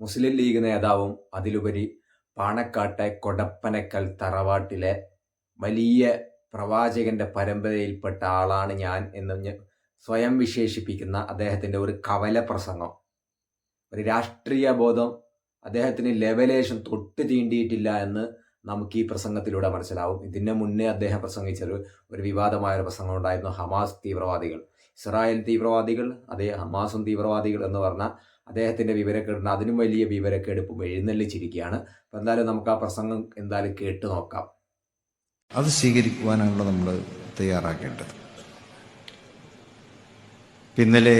മുസ്ലിം league നേതാവും അതിലുപരി പാണക്കാട്ടെ കൊടപ്പനക്കൽ തറവാട്ടിലെ വലിയ പ്രവാചകന്റെ പരമ്പരയിൽപ്പെട്ട ആളാണ് ഞാൻ എന്ന് സ്വയം വിശേഷിപ്പിക്കുന്ന അദ്ദേഹത്തിന്റെ ഒരു കവല പ്രസംഗം. ഒരു രാഷ്ട്രീയ ബോധം അദ്ദേഹത്തിന് ലെവലേഷൻ തൊട്ട് തീണ്ടിയിട്ടില്ല എന്ന് നമുക്ക് ഈ പ്രസംഗത്തിലൂടെ മനസ്സിലാവും. ഇതിന് മുന്നേ അദ്ദേഹം പ്രസംഗിച്ചൊരു ഒരു വിവാദമായ ഒരു പ്രസംഗം ഉണ്ടായിരുന്നു ഹമാസ് തീവ്രവാദികൾ. ഇസ്രായേൽ തീവ്രവാദികൾ അതേ ഹമാസും തീവ്രവാദികൾ എന്ന് പറഞ്ഞ അദ്ദേഹത്തിന്റെ വിവരക്കേടുണ്ട് അതിനും വലിയ വിവരക്കേട് ഇപ്പം എഴുന്നള്ളിച്ചിരിക്കുകയാണ്. അപ്പം എന്തായാലും നമുക്ക് ആ പ്രസംഗം എന്തായാലും കേട്ടു നോക്കാം. അത് സ്വീകരിക്കുവാനാണല്ലോ നമ്മൾ തയ്യാറാക്കേണ്ടത്. ഇന്നലെ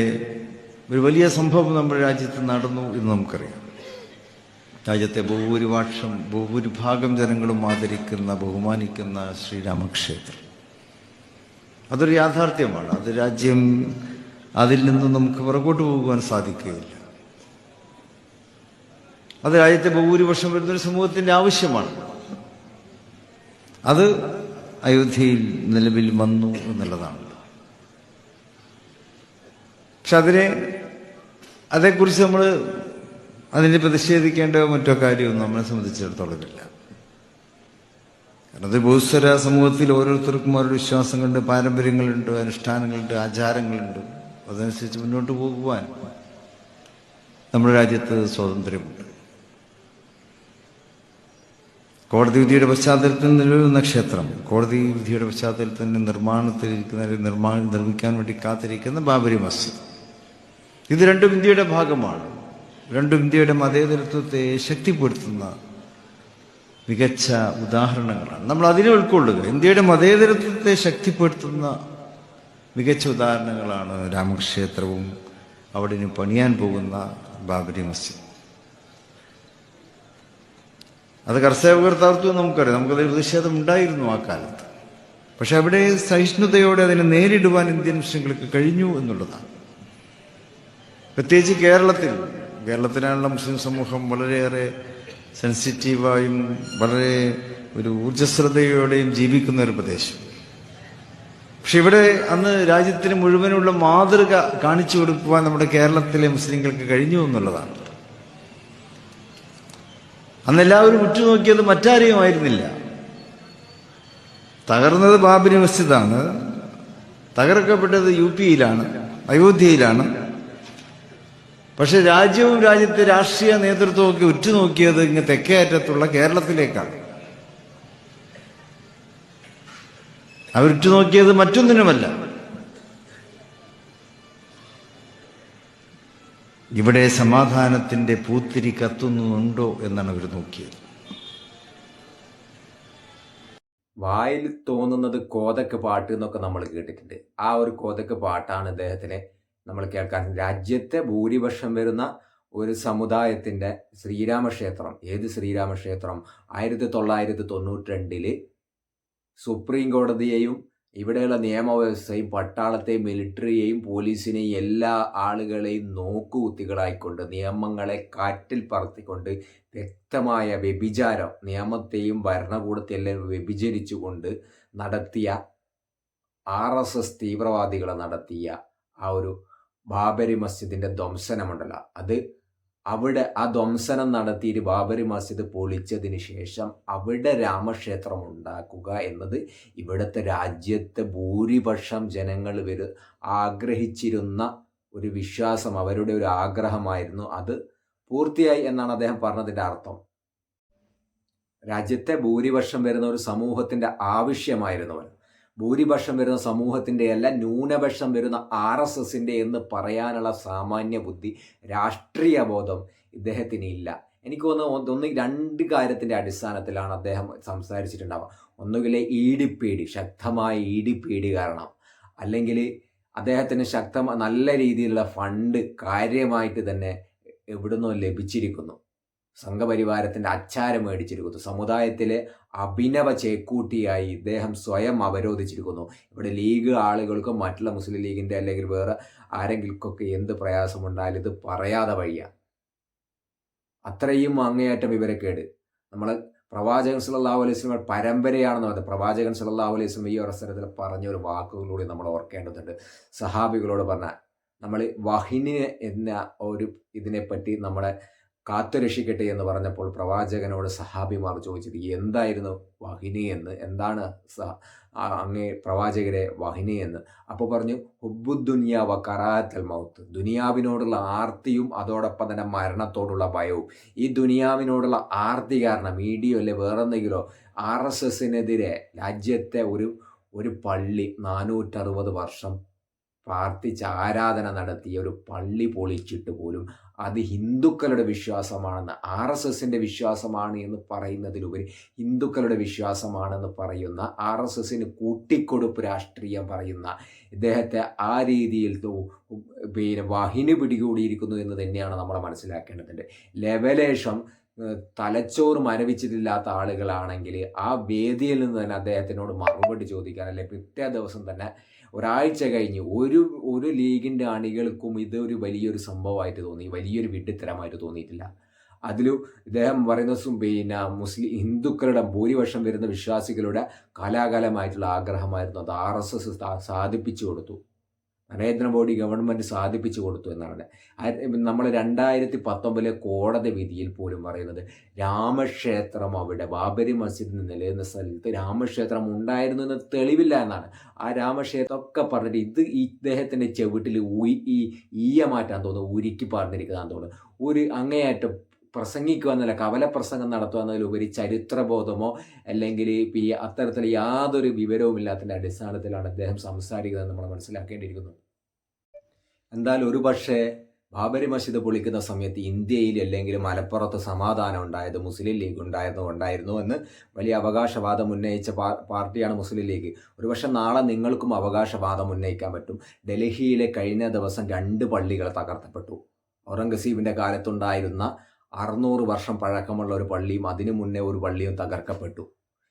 ഒരു വലിയ സംഭവം നമ്മുടെ രാജ്യത്ത് നടന്നു എന്ന് നമുക്കറിയാം. രാജ്യത്തെ ബഹുഭൂരിപക്ഷം ബഹുഭൂരിഭാഗം ജനങ്ങളും ആദരിക്കുന്ന ബഹുമാനിക്കുന്ന ശ്രീരാമക്ഷേത്രം. അതൊരു യാഥാർത്ഥ്യമാണ്. അത് രാജ്യം അതിൽ നിന്ന് നമുക്ക് പുറകോട്ട് പോകുവാൻ സാധിക്കുകയില്ല. അത് രാജ്യത്തെ ബഹുഭൂരിപക്ഷം വരുന്നൊരു സമൂഹത്തിന്റെ ആവശ്യമാണ്. അത് അയോധ്യയിൽ നിലവിൽ വന്നു എന്നുള്ളതാണ്. പക്ഷെ അതിനെ അതേക്കുറിച്ച് നമ്മൾ അതിനെ പ്രതിഷേധിക്കേണ്ട മറ്റോ കാര്യമൊന്നും നമ്മളെ സംബന്ധിച്ചിടത്തോളമില്ല കാരണം അത് ബഹുസ്വര സമൂഹത്തിൽ ഓരോരുത്തർക്കും ഓരോ വിശ്വാസങ്ങളുണ്ട് പാരമ്പര്യങ്ങളുണ്ട് അനുഷ്ഠാനങ്ങളുണ്ട് ആചാരങ്ങളുണ്ട്. അതനുസരിച്ച് മുന്നോട്ട് പോകുവാൻ നമ്മുടെ രാജ്യത്ത് സ്വാതന്ത്ര്യമുണ്ട്. കോടതി വിധിയുടെ പശ്ചാത്തലത്തിൽ നിലവിലുന്ന ക്ഷേത്രം കോടതി വിധിയുടെ പശ്ചാത്തലത്തിൽ നിർമ്മാണത്തിലിരിക്കുന്ന നിർമ്മാണം നിർമ്മിക്കാൻ വേണ്ടി കാത്തിരിക്കുന്ന ബാബരി മസ്ജിദ്. ഇത് രണ്ടും ഇന്ത്യയുടെ ഭാഗമാണ്. രണ്ടും ഇന്ത്യയുടെ മതേതരത്വത്തെ ശക്തിപ്പെടുത്തുന്ന മികച്ച ഉദാഹരണങ്ങളാണ്. നമ്മൾ അതിനെ ഉൾക്കൊള്ളുക. ഇന്ത്യയുടെ മതേതരത്വത്തെ ശക്തിപ്പെടുത്തുന്ന മികച്ച ഉദാഹരണങ്ങളാണ് രാമക്ഷേത്രവും അവിടെ പണിയാൻ പോകുന്ന ബാബരി മസ്ജിദ്. അത് കർഷകർ നമുക്കറിയാം. നമുക്കത് പ്രതിഷേധം ഉണ്ടായിരുന്നു ആ കാലത്ത്. പക്ഷെ അവിടെ സഹിഷ്ണുതയോടെ അതിനെ നേരിടുവാൻ ഇന്ത്യൻ മുസ്ലിങ്ങൾക്ക് കഴിഞ്ഞു എന്നുള്ളതാണ്. പ്രത്യേകിച്ച് കേരളത്തിൽ കേരളത്തിലാണുള്ള മുസ്ലിം സമൂഹം വളരെയേറെ സെൻസിറ്റീവായും വളരെ ഒരു ഊർജസ്വലതയോടെയും ജീവിക്കുന്ന ഒരു പ്രദേശം. പക്ഷെ ഇവിടെ അന്ന് രാജ്യത്തിന് മുഴുവനുള്ള മാതൃക കാണിച്ചു കൊടുക്കുവാൻ നമ്മുടെ കേരളത്തിലെ മുസ്ലിങ്ങൾക്ക് കഴിഞ്ഞു എന്നുള്ളതാണ്. അന്ന് എല്ലാവരും ഉറ്റുനോക്കിയത് മറ്റാരെയുമായിരുന്നില്ല. തകർന്നത് ബാബരി മസ്ജിദാണ്. തകർക്കപ്പെട്ടത് യു പിയിലാണ് അയോധ്യയിലാണ്. പക്ഷെ രാജ്യവും രാജ്യത്തെ രാഷ്ട്രീയ നേതൃത്വവും ഒക്കെ ഉറ്റുനോക്കിയത് ഇങ്ങ് തെക്കേ അറ്റത്തുള്ള കേരളത്തിലേക്കാണ്. അവരുറ്റുനോക്കിയത് മറ്റൊന്നിനുമല്ല. ഇവിടെ സമാധാനത്തിന്റെ പൂത്തിരി കത്തുന്നുണ്ടോ എന്നാണ് അവർ നോക്കിയത്. വായിൽ തോന്നുന്നത് കോതക്ക് പാട്ട് എന്നൊക്കെ നമ്മൾ കേട്ടിട്ടുണ്ട്. ആ ഒരു കോതക്ക് പാട്ടാണ് ഇദ്ദേഹത്തിന് നമ്മൾ കേൾക്കാൻ. രാജ്യത്തെ ഭൂരിപക്ഷം വരുന്ന ഒരു സമുദായത്തിന്റെ ശ്രീരാമക്ഷേത്രം. ഏത് ശ്രീരാമക്ഷേത്രം? ആയിരത്തി തൊള്ളായിരത്തി തൊണ്ണൂറ്റി രണ്ടിൽ സുപ്രീം കോടതിയെയും ഇവിടെയുള്ള നിയമവ്യവസ്ഥയും പട്ടാളത്തെയും മിലിറ്ററിയെയും പോലീസിനെയും എല്ലാ ആളുകളെയും നോക്കുകുത്തികളായിക്കൊണ്ട് നിയമങ്ങളെ കാറ്റിൽ പറത്തിക്കൊണ്ട് വ്യക്തമായ വ്യഭിചാരം നിയമത്തെയും ഭരണകൂടത്തെയും വ്യഭിചരിച്ചുകൊണ്ട് നടത്തിയ ആർ എസ് എസ് തീവ്രവാദികൾ നടത്തിയ ആ ഒരു ബാബരി മസ്ജിദിന്റെ ധ്വംസനമുണ്ടല്ലോ അത് അവിടെ ആ ധ്വംസനം നടത്തിയിട്ട് ബാബരി മസ്ജിദ് പൊളിച്ചതിന് ശേഷം അവിടെ രാമക്ഷേത്രം ഉണ്ടാക്കുക എന്നത് ഇവിടുത്തെ രാജ്യത്തെ ഭൂരിപക്ഷം ജനങ്ങൾ വരു ആഗ്രഹിച്ചിരുന്ന ഒരു വിശ്വാസം അവരുടെ ഒരു ആഗ്രഹമായിരുന്നു അത് പൂർത്തിയായി എന്നാണ് അദ്ദേഹം പറഞ്ഞതിന്റെ അർത്ഥം. രാജ്യത്തെ ഭൂരിപക്ഷം വരുന്ന ഒരു സമൂഹത്തിന്റെ ആവശ്യമായിരുന്നു ഭൂരിപക്ഷം വരുന്ന സമൂഹത്തിന്റെ അല്ല ന്യൂനപക്ഷം വരുന്ന ആർ എസ് എസിന്റെ എന്ന് പറയാനുള്ള സാമാന്യ ബുദ്ധി രാഷ്ട്രീയ ബോധം ഇദ്ദേഹത്തിന് ഇല്ല. എനിക്ക് തോന്നുന്നു ഒന്ന് രണ്ട് കാര്യത്തിന്റെ അടിസ്ഥാനത്തിലാണ് അദ്ദേഹം സംസാരിച്ചിട്ടുണ്ടാവുക. ഒന്നുകിൽ ഈടിപ്പീടി ശക്തമായ ഈടിപ്പീടി കാരണം അല്ലെങ്കിൽ അദ്ദേഹത്തിന് ശക്തമായ നല്ല രീതിയിലുള്ള ഫണ്ട് കാര്യമായിട്ട് തന്നെ എവിടുന്നോ ലഭിച്ചിരിക്കുന്നു. സംഘപരിവാരത്തിന്റെ അച്ചാരം മേടിച്ചിരിക്കുന്നു. സമുദായത്തിലെ അഭിനവ ചേക്കൂട്ടിയായി ഇദ്ദേഹം സ്വയം അവരോധിച്ചിരിക്കുന്നു. ഇവിടെ ലീഗ് ആളുകൾക്കും മറ്റുള്ള മുസ്ലിം ലീഗിന്റെ അല്ലെങ്കിൽ വേറെ ആരെങ്കിൽക്കൊക്കെ എന്ത് പ്രയാസമുണ്ടായാലും ഇത് പറയാതെ വയ്യ അത്രയും അങ്ങേയറ്റം വിവരക്കേട്. നമ്മൾ പ്രവാചകൻ അലൈഹി വസല്ലം പരമ്പരയാണെന്ന് പറയുന്നത്. പ്രവാചകൻ സല്ലല്ലാഹു അലൈഹി വസല്ലം ഈ അവസരത്തിൽ പറഞ്ഞ ഒരു വാക്കുകളിലൂടെ നമ്മൾ ഓർക്കേണ്ടതുണ്ട്. സഹാബികളോട് പറഞ്ഞ നമ്മൾ വഹിന് എന്ന ഒരു ഇതിനെപ്പറ്റി നമ്മുടെ കാത്തുരക്ഷിക്കട്ടെ എന്ന് പറഞ്ഞപ്പോൾ പ്രവാചകനോട് സഹാബിമാർ ചോദിച്ചത് എന്തായിരുന്നു വഹിനി എന്ന്? എന്താണ് അങ്ങേ പ്രവാചകരെ വഹിനി എന്ന്? അപ്പോൾ പറഞ്ഞു ഹുബുദ്ദുനിയ വ കറാത്തൽ മൗത്ത്. ദുനിയാവിനോടുള്ള ആർത്തിയും അതോടൊപ്പം തന്നെ മരണത്തോടുള്ള ഭയവും. ഈ ദുനിയാവിനോടുള്ള ആർത്തി കാരണം മീഡിയോ അല്ലെ വേറെന്തെങ്കിലോ ആർ എസ് എസിനെതിരെ രാജ്യത്തെ ഒരു ഒരു പള്ളി നാനൂറ്ററുപത് വർഷം പ്രാർത്ഥിച്ച് ആരാധന നടത്തിയ ഒരു പള്ളി പൊളിച്ചിട്ട് പോലും അത് ഹിന്ദുക്കളുടെ വിശ്വാസമാണെന്ന് ആർ എസ് എസിന്റെ വിശ്വാസമാണ് എന്ന് പറയുന്നതിലുപരി ഹിന്ദുക്കളുടെ വിശ്വാസമാണെന്ന് പറയുന്ന ആർ എസ് എസിന് കൂട്ടിക്കൊടുപ്പ് രാഷ്ട്രീയം പറയുന്ന ഇദ്ദേഹത്തെ ആ രീതിയിൽ പിന്നെ വാഹിനി പിടികൂടിയിരിക്കുന്നു എന്ന് തന്നെയാണ് നമ്മൾ മനസ്സിലാക്കേണ്ടതുണ്ട്. ലെവലേഷം തലച്ചോറ് മരവിച്ചിട്ടില്ലാത്ത ആളുകളാണെങ്കിൽ ആ വേദിയിൽ നിന്ന് തന്നെ അദ്ദേഹത്തിനോട് മറുപടി ചോദിക്കാൻ അല്ലെങ്കിൽ പിറ്റേ ദിവസം തന്നെ ഒരാഴ്ച കഴിഞ്ഞ് ഒരു ഒരു ലീഗിന്റെ അണികൾക്കും ഇതൊരു വലിയൊരു സംഭവമായിട്ട് തോന്നി വലിയൊരു വിഡ്ഢിത്തരമായിട്ട് തോന്നിയിട്ടില്ല. അതിലും ഇദ്ദേഹം പറയുന്ന പിന്നെ മുസ്ലിം ഹിന്ദുക്കളുടെ ഭൂരിപക്ഷം വരുന്ന വിശ്വാസികളുടെ കലാകാലമായിട്ടുള്ള ആഗ്രഹമായിരുന്നു അത്. ആർ എസ് എസ് സാധിപ്പിച്ചു കൊടുത്തു. നരേന്ദ്രമോദി ഗവൺമെന്റ് സാധിപ്പിച്ചു കൊടുത്തു എന്നാണ്. നമ്മൾ രണ്ടായിരത്തി പത്തൊമ്പതിലെ കോടതി വിധിയിൽ പോലും പറയുന്നത് രാമക്ഷേത്രം അവിടെ ബാബരി മസ്ജിദ് നിലനിന്ന സ്ഥലത്ത് രാമക്ഷേത്രം ഉണ്ടായിരുന്നു എന്ന് തെളിവില്ല എന്നാണ്. ആ രാമക്ഷേത്രം ഒക്കെ പറഞ്ഞിട്ട് ഇത് ഇദ്ദേഹത്തിന്റെ ചെവിട്ടിൽ ഈ ഈയ മാറ്റാൻ തോന്നുന്നു ഉരുക്കി പറഞ്ഞിരിക്കുന്നതാണെന്ന് തോന്നുന്നു. ഒരു അങ്ങേയറ്റം പ്രസംഗിക്കുക എന്നല്ല കവലപ്രസംഗം നടത്തുക എന്നതിലുപരി ചരിത്രബോധമോ അല്ലെങ്കിൽ ഈ അത്തരത്തിൽ യാതൊരു വിവരവും ഇല്ലാത്തതിന്റെ അടിസ്ഥാനത്തിലാണ് അദ്ദേഹം സംസാരിക്കുന്നത് നമ്മൾ മനസ്സിലാക്കേണ്ടിയിരിക്കുന്നു. എന്തായാലും ഒരു പക്ഷേ ബാബരി മസ്ജിദ് പൊളിക്കുന്ന സമയത്ത് ഇന്ത്യയിൽ അല്ലെങ്കിൽ മലപ്പുറത്ത് സമാധാനം ഉണ്ടായത് മുസ്ലിം ലീഗ് ഉണ്ടായിരുന്നു ഉണ്ടായിരുന്നു എന്ന് വലിയ അവകാശവാദം ഉന്നയിച്ച പാർട്ടിയാണ് മുസ്ലിം ലീഗ്. ഒരുപക്ഷെ നാളെ നിങ്ങൾക്കും അവകാശവാദം ഉന്നയിക്കാൻ പറ്റും. ഡൽഹിയിലെ കഴിഞ്ഞ ദിവസം രണ്ട് പള്ളികൾ തകർത്തപ്പെട്ടു. ഔറംഗസീബിന്റെ കാലത്തുണ്ടായിരുന്ന അറുന്നൂറ് വർഷം പഴക്കമുള്ള ഒരു പള്ളിയും അതിനു മുന്നേ ഒരു പള്ളിയും തകർക്കപ്പെട്ടു.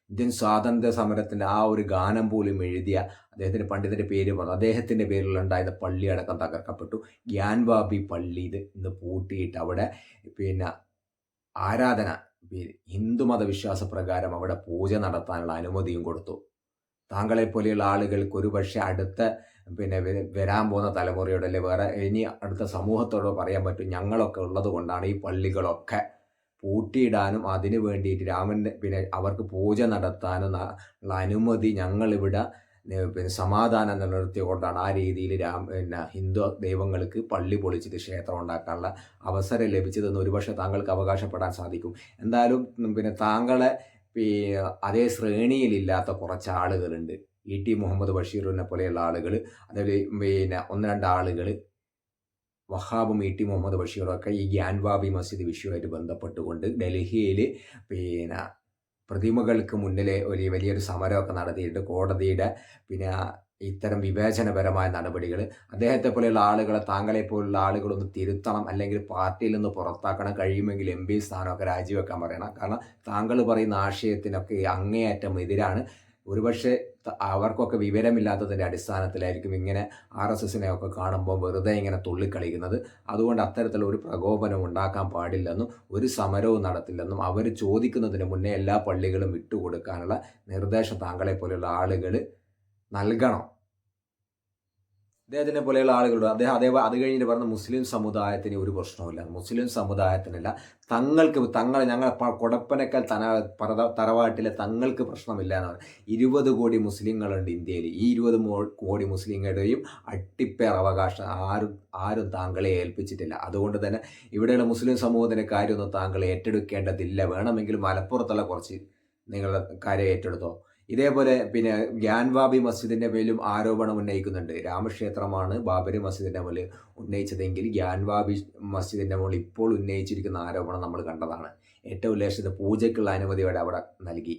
ഇന്ത്യൻ സ്വാതന്ത്ര്യ സമരത്തിന്റെ ആ ഒരു ഗാനം പോലും എഴുതിയ അദ്ദേഹത്തിന്റെ പണ്ഡിതന്റെ പേര് പറഞ്ഞു അദ്ദേഹത്തിന്റെ പേരിലുണ്ടായിരുന്ന പള്ളി അടക്കം തകർക്കപ്പെട്ടു. ഗ്യാൻവാബി പള്ളി ഇത് ഇന്ന് പൂട്ടിയിട്ട് അവിടെ പിന്നെ ആരാധന ഹിന്ദുമത വിശ്വാസ പ്രകാരം അവിടെ പൂജ നടത്താനുള്ള അനുമതിയും കൊടുത്തു. താങ്കളെ പോലെയുള്ള ആളുകൾക്ക് ഒരു പക്ഷേ അടുത്ത പിന്നെ വര- വരാൻ പോകുന്ന തലമുറയോട് അല്ലെ വേറെ ഇനി അടുത്ത സമൂഹത്തോടോ പറയാൻ പറ്റും ഞങ്ങളൊക്കെ ഉള്ളത് കൊണ്ടാണ് ഈ പള്ളികളൊക്കെ പൂട്ടിയിടാനും അതിനു വേണ്ടിയിട്ട് രാമന്റെ പിന്നെ അവർക്ക് പൂജ നടത്താനും ഉള്ള അനുമതി ഞങ്ങളിവിടെ പിന്നെ സമാധാനം നിലനിർത്തിക്കൊണ്ടാണ് ആ രീതിയിൽ രാം പിന്നെ ഹിന്ദു ദൈവങ്ങൾക്ക് പള്ളി പൊളിച്ചിട്ട് ക്ഷേത്രം ഉണ്ടാക്കാനുള്ള അവസരം ലഭിച്ചതെന്ന് ഒരുപക്ഷെ താങ്കൾക്ക് അവകാശപ്പെടാൻ സാധിക്കും. എന്തായാലും പിന്നെ താങ്കളെ അതേ ശ്രേണിയിലില്ലാത്ത കുറച്ച് ആളുകളുണ്ട് ഇ ടി മുഹമ്മദ് ബഷീറിനെ പോലെയുള്ള ആളുകൾ അതേപോലെ പിന്നെ ഒന്ന് രണ്ട് ആളുകൾ വഹാബും ഇ ടി മുഹമ്മദ് ബഷീറും ഒക്കെ ഈ ഗ്യാൻവാബി മസ്ജിദ് വിഷയവുമായിട്ട് ബന്ധപ്പെട്ടുകൊണ്ട് ഡൽഹിയിൽ പിന്നെ പ്രതിമകൾക്ക് മുന്നിലെ ഒരു വലിയൊരു സമരമൊക്കെ നടത്തിയിട്ട് കോടതിയുടെ പിന്നെ ഇത്തരം വിവേചനപരമായ നടപടികൾ അദ്ദേഹത്തെ പോലെയുള്ള ആളുകളെ താങ്കളെ പോലുള്ള ആളുകളൊന്ന് തിരുത്തണം അല്ലെങ്കിൽ പാർട്ടിയിൽ നിന്ന് പുറത്താക്കണം കഴിയുമെങ്കിൽ എം പി സ്ഥാനമൊക്കെ രാജിവെക്കാൻ പറയണം. കാരണം താങ്കൾ പറയുന്ന ആശയത്തിനൊക്കെ അങ്ങേയറ്റം എതിരാണ്. ഒരുപക്ഷെ അവർക്കൊക്കെ വിവരമില്ലാത്തതിന്റെ അടിസ്ഥാനത്തിലായിരിക്കും ഇങ്ങനെ ആർ എസ് എസിനെ ഒക്കെ കാണുമ്പോൾ വെറുതെ ഇങ്ങനെ തുള്ളിക്കളിക്കുന്നത്. അതുകൊണ്ട് അത്തരത്തിൽ ഒരു പ്രകോപനം ഉണ്ടാക്കാൻ പാടില്ലെന്നും ഒരു സമരവും നടത്തില്ലെന്നും അവർ ചോദിക്കുന്നതിന് മുന്നേ എല്ലാ പള്ളികളും വിട്ടുകൊടുക്കാനുള്ള നിർദ്ദേശം താങ്കളെ പോലെയുള്ള ആളുകൾ നൽകണം. അദ്ദേഹത്തിനെ പോലെയുള്ള ആളുകളുണ്ട്. അദ്ദേഹം അതേ അത് കഴിഞ്ഞിട്ട് പറഞ്ഞ മുസ്ലിം സമുദായത്തിന് ഒരു പ്രശ്നവുമില്ല. മുസ്ലിം സമുദായത്തിനല്ല. തങ്ങൾക്ക് തങ്ങൾ ഞങ്ങൾ കൊടപ്പനക്കൽ തന തറവാട്ടിലെ തങ്ങൾക്ക് പ്രശ്നമില്ല എന്ന് പറഞ്ഞു ഇരുപത് കോടി മുസ്ലിങ്ങളുണ്ട് ഇന്ത്യയിൽ. ഈ ഇരുപത് കോടി മുസ്ലിങ്ങളുടെയും അട്ടിപ്പേർ അവകാശം ആരും ആരും താങ്കളെ ഏൽപ്പിച്ചിട്ടില്ല. അതുകൊണ്ട് തന്നെ ഇവിടെയുള്ള മുസ്ലിം സമൂഹത്തിന്റെ കാര്യമൊന്നും താങ്കൾ ഏറ്റെടുക്കേണ്ടതില്ല. വേണമെങ്കിൽ മലപ്പുറത്തുള്ള കുറച്ച് നിങ്ങളുടെ കാര്യം ഏറ്റെടുത്തോ? ഇതേപോലെ പിന്നെ ഗ്യാൻവാബി മസ്ജിദിന്റെ മേലും ആരോപണം ഉന്നയിക്കുന്നുണ്ട്. രാമക്ഷേത്രമാണ് ബാബരി മസ്ജിദിന്റെ മുകളിൽ ഉന്നയിച്ചതെങ്കിൽ ഗ്യാൻവാബി മസ്ജിദിന്റെ മുകളിൽ ഇപ്പോൾ ഉന്നയിച്ചിരിക്കുന്ന ആരോപണം നമ്മൾ കണ്ടതാണ്. ഏറ്റവും ലേശത് പൂജയ്ക്കുള്ള അനുമതി അവിടെ അവിടെ നൽകി.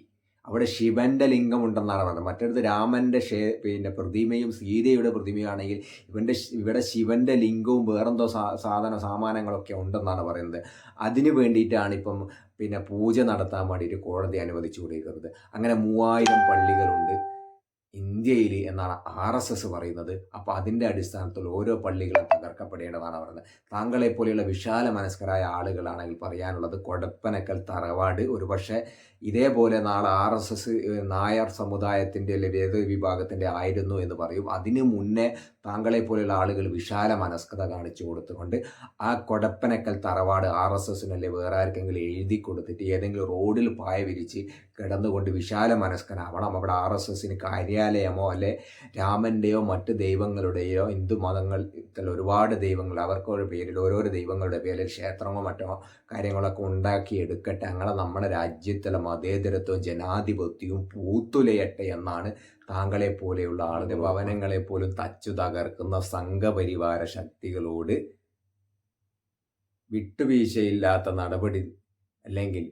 അവിടെ ശിവന്റെ ലിംഗം ഉണ്ടെന്നാണ് പറയുന്നത് മറ്റടുത്ത് രാമന്റെ ഷേ പിന്നെ പ്രതിമയും സീതയുടെ പ്രതിമയാണെങ്കിൽ ഇവന്റെ ശ്- ഇവിടെ ശിവന്റെ ലിംഗവും വേറെന്തോ സാ സാധന സാമാനങ്ങളൊക്കെ ഉണ്ടെന്നാണ് പറയുന്നത്. അതിന് വേണ്ടിയിട്ടാണ് ഇപ്പം പിന്നെ പൂജ നടത്താൻ വേണ്ടിയിട്ട് കോടതി അനുവദിച്ചു കൊടുക്കുന്നത് അങ്ങനെ മൂവായിരം പള്ളികളുണ്ട് ഇന്ത്യയിൽ എന്നാണ് ആർ എസ് എസ് പറയുന്നത്. അപ്പോൾ അതിന്റെ അടിസ്ഥാനത്തിൽ ഓരോ പള്ളികളും തകർക്കപ്പെടേണ്ടതാണ് പറയുന്നത് താങ്കളെപ്പോലെയുള്ള വിശാല മനസ്കരായ ആളുകളാണെങ്കിൽ പറയാനുള്ളത് കൊടപ്പനക്കൽ തറവാട് ഒരുപക്ഷെ ഇതേപോലെ നാളെ ആർ എസ് എസ് നായർ സമുദായത്തിന്റെ അല്ലെങ്കിൽ ഏത് വിഭാഗത്തിന്റെ ആയിരുന്നു എന്ന് പറയും. അതിനു മുന്നേ താങ്കളെ പോലെയുള്ള ആളുകൾ വിശാല മനസ്കത കാണിച്ചു കൊടുത്തുകൊണ്ട് ആ കൊടപ്പനക്കൽ തറവാട് ആർ എസ് എസിനല്ലേ വേറെ ആർക്കെങ്കിലും എഴുതി കൊടുത്തിട്ട് ഏതെങ്കിലും റോഡിൽ പായ വിരിച്ച് കിടന്നുകൊണ്ട് വിശാല മനസ്കനാവണം. അവിടെ ആർ എസ് എസിന് കാര്യാലയമോ അല്ലെ രാമന്റെയോ മറ്റ് ദൈവങ്ങളുടെയോ ഹിന്ദു മതങ്ങളിൽ ഒരുപാട് ദൈവങ്ങൾ അവർക്കൊരു പേരിൽ ഓരോരോ ദൈവങ്ങളുടെ പേരിൽ ക്ഷേത്രമോ മറ്റോ കാര്യങ്ങളൊക്കെ ഉണ്ടാക്കി എടുക്കട്ടെ അങ്ങനെ നമ്മുടെ രാജ്യത്തിലെ മതേതരത്വവും ജനാധിപത്യവും പൂത്തുലയട്ടെ എന്നാണ് താങ്കളെ പോലെയുള്ള ആളുടെ ഭവനങ്ങളെ പോലും തച്ചു തകർക്കുന്ന സംഘപരിവാര ശക്തികളോട് വിട്ടുവീഴ്ചയില്ലാത്ത നടപടി അല്ലെങ്കിൽ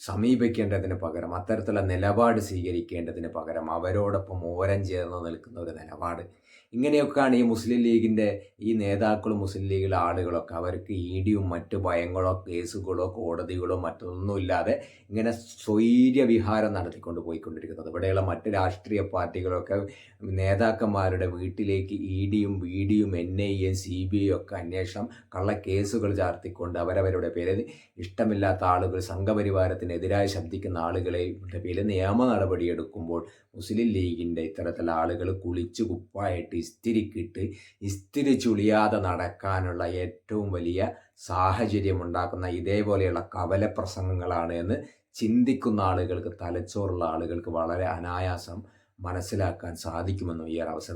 സമീപിക്കേണ്ടതിന് പകരം അത്തരത്തിലുള്ള നിലപാട് സ്വീകരിക്കേണ്ടതിന് പകരം അവരോടൊപ്പം ഓരം ചേർന്ന് നിൽക്കുന്ന ഒരു നിലപാട്. ഇങ്ങനെയൊക്കെയാണ് ഈ മുസ്ലിം ലീഗിന്റെ ഈ നേതാക്കളും മുസ്ലിം ലീഗിലെ ആളുകളൊക്കെ അവർക്ക് ഇടിയും മറ്റു ഭയങ്ങളോ കേസുകളോ കോടതികളോ മറ്റൊന്നുമില്ലാതെ ഇങ്ങനെ സ്വൈര്യവിഹാരം നടത്തിക്കൊണ്ട് പോയിക്കൊണ്ടിരിക്കുന്നത്. ഇവിടെയുള്ള മറ്റ് രാഷ്ട്രീയ പാർട്ടികളൊക്കെ നേതാക്കന്മാരുടെ വീട്ടിലേക്ക് ഇ ഡിയും ബി ഡിയും N I A C B I ഒക്കെ അന്വേഷണം കള്ളക്കേസുകൾ ചാർത്തിക്കൊണ്ട് അവരവരുടെ പേരിൽ ഇഷ്ടമില്ലാത്ത ആളുകൾ സംഘപരിവാരത്തിനെതിരായി ശബ്ദിക്കുന്ന ആളുകളെ പേരിൽ നിയമ നടപടിയെടുക്കുമ്പോൾ മുസ്ലിം ലീഗിന്റെ ഇത്തരത്തിലുള്ള ആളുകൾ കുളിച്ച് കുപ്പായിട്ട് ഇസ്തിരിക്കിട്ട് ഇസ്തിരി ചുളിയാതെ നടക്കാനുള്ള ഏറ്റവും വലിയ സാഹചര്യം ഉണ്ടാക്കുന്ന ഇതേപോലെയുള്ള കവല പ്രസംഗങ്ങളാണ് എന്ന് ചിന്തിക്കുന്ന ആളുകൾക്ക് തലച്ചോറുള്ള ആളുകൾക്ക് വളരെ അനായാസം മനസ്സിലാക്കാൻ സാധിക്കുമെന്നും ഈ ഒരു അവസരം